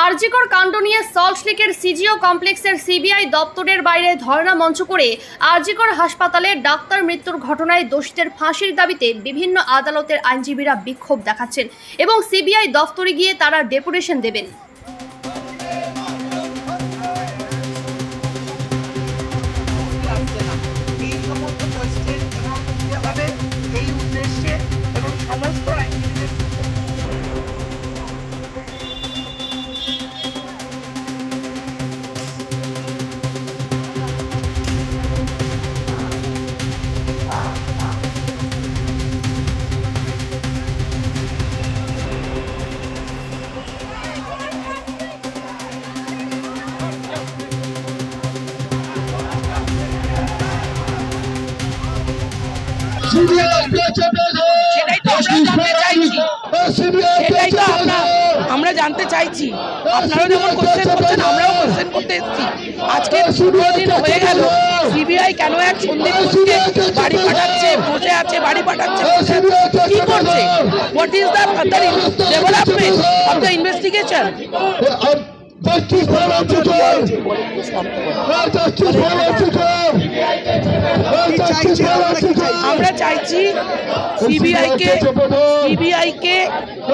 আরজিকর কাণ্ড নিয়ে সল্টলেকের সিজিও কমপ্লেক্সের সিবিআই দপ্তরের বাইরে ধর্ণা মঞ্চ করে আরজিকর হাসপাতালে ডাক্তার মৃত্যুর ঘটনায় দোষীদের ফাঁসির দাবিতে বিভিন্ন আদালতের আইনজীবীরা বিক্ষোভ দেখাচ্ছেন এবং সিবিআই দপ্তরে গিয়ে তারা ডেপুটেশন দেবেন। সেটাই তো আমরা জানতে চাইছি। সেটাই তো আমরা আমরা জানতে চাইছি। আপনারা যেমন কোশ্চেন করছেন আমরাও কোশ্চেন করতে এসেছি। আজকে পনেরো দিন হয়ে গেল। সিবিআই কেন এক সন্দীপ ঘোষকে বাড়ি পাঠাচ্ছে বসে আছে বাড়ি পাঠাচ্ছে। কি করছে? What is the further development of the investigation Justice for Amsterdam! Justice for Amsterdam! আমরা চাইছি সিবিআইকে সিবিআইকে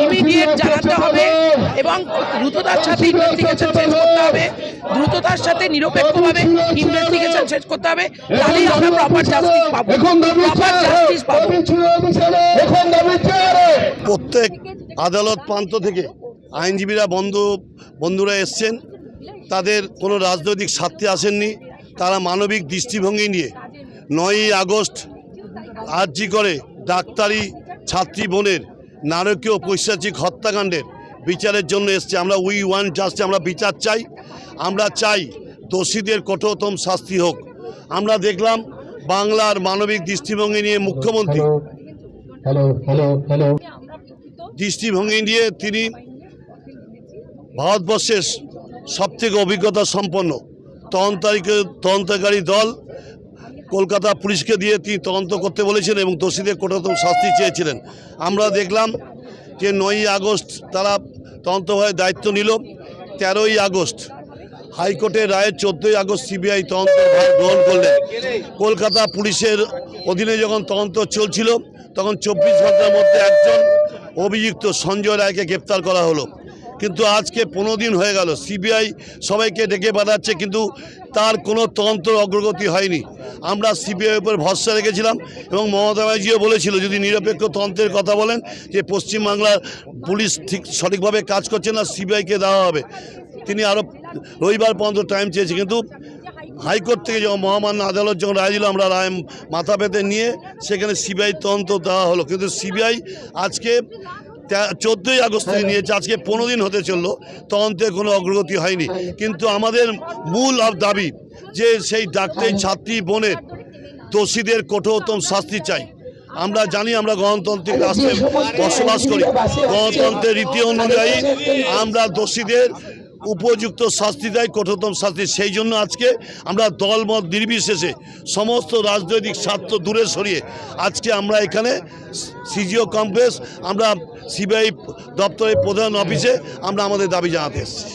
ইমিডিয়েট জানাতে হবে এবং দ্রুততার সাথে ইনভেস্টিগেশন শেষ করতে হবে। দ্রুততার সাথে নিরপেক্ষভাবে ইনভেস্টিগেশন শেষ করতে হবে। তাহলেই আমরা প্রপার জাস্টিস পাবো। প্রপার জাস্টিস পাবো। প্রত্যেক আদালত প্রান্ত থেকে আইনজীবীরা বন্ধু বন্ধুরা এসছেন। তাদের কোনো রাজনৈতিক স্বার্থে আসেননি। তারা মানবিক দৃষ্টিভঙ্গি নিয়ে নয়ই আগস্ট আর্জি করে ডাক্তারি ছাত্রী বোনের নারকীয় পৈশাচিক হত্যাকাণ্ডের বিচারের জন্য এসছে। আমরা উই ওয়ান জাস্টে আমরা বিচার চাই। আমরা চাই দোষীদের কঠোরতম শাস্তি হোক। আমরা দেখলাম বাংলার মানবিক দৃষ্টিভঙ্গি নিয়ে মুখ্যমন্ত্রী দৃষ্টিভঙ্গি নিয়ে তিনি ভারতবর্ষের সবথেকে অভিজ্ঞতা সম্পন্ন তদন্তকারীকে তদন্তকারী দল কলকাতা পুলিশকে দিয়ে তিনি তদন্ত করতে বলেছেন এবং দোষীদের কঠোরতম শাস্তি চেয়েছিলেন। আমরা দেখলাম যে নয়ই আগস্ট তারা তদন্তভাবে দায়িত্ব নিল। তেরোই আগস্ট হাইকোর্টের রায়ের চোদ্দোই আগস্ট সিবিআই তদন্তভার গ্রহণ করলেন। কলকাতা পুলিশের অধীনে যখন তদন্ত চলছিল, তখন চব্বিশ ঘণ্টার মধ্যে একজন অভিযুক্ত সঞ্জয় রায়কে গ্রেপ্তার করা হলো। কিন্তু আজকে পনেরো দিন হয়ে গেল। সিবিআই সবাইকে ডেকে পাঠাচ্ছে, কিন্তু তার কোনো তদন্ত অগ্রগতি হয়নি। আমরা সিবিআই উপর ভরসা রেখেছিলাম এবং মমতা ব্যানার্জিও বলেছিল, যদি নিরপেক্ষ তন্ত্রের কথা বলেন যে পশ্চিমবাংলার পুলিশ ঠিক সঠিকভাবে কাজ করছে না সিবিআইকে দেওয়া হবে। তিনি আরও রবিবার পর্যন্ত টাইম চেয়েছে, কিন্তু হাইকোর্ট থেকে যখন মহামান্য আদালত যখন রায় দিল, আমরা রায় মাথা পেতে নিয়ে সেখানে সিবিআই তদন্ত দেওয়া হলো। কিন্তু সিবিআই আজকে চোদ্দোই আগস্ট থেকে নিয়েছে আজকে পনেরো দিন হতে চলল তদন্তের কোনো অগ্রগতি হয়নি। কিন্তু আমাদের মূল দাবি যে সেই ডাক্তারি ছাত্রী বোনের দোষীদের কঠোরতম শাস্তি চাই। আমরা জানি আমরা গণতান্ত্রিক রাষ্ট্রে বসবাস করি। গণতন্ত্রের রীতি অনুযায়ী আমরা দোষীদের উপযুক্ত শাস্তি দেয় কঠোরতম শাস্তি। সেই জন্য আজকে আমরা দলমত নির্বিশেষে সমস্ত রাজনৈতিক স্বার্থ দূরে সরিয়ে আজকে আমরা এখানে সিজিও কমপ্লেক্স আমরা সিবিআই দপ্তরের প্রধান অফিসে আমরা আমাদের দাবি জানাতে এসেছি।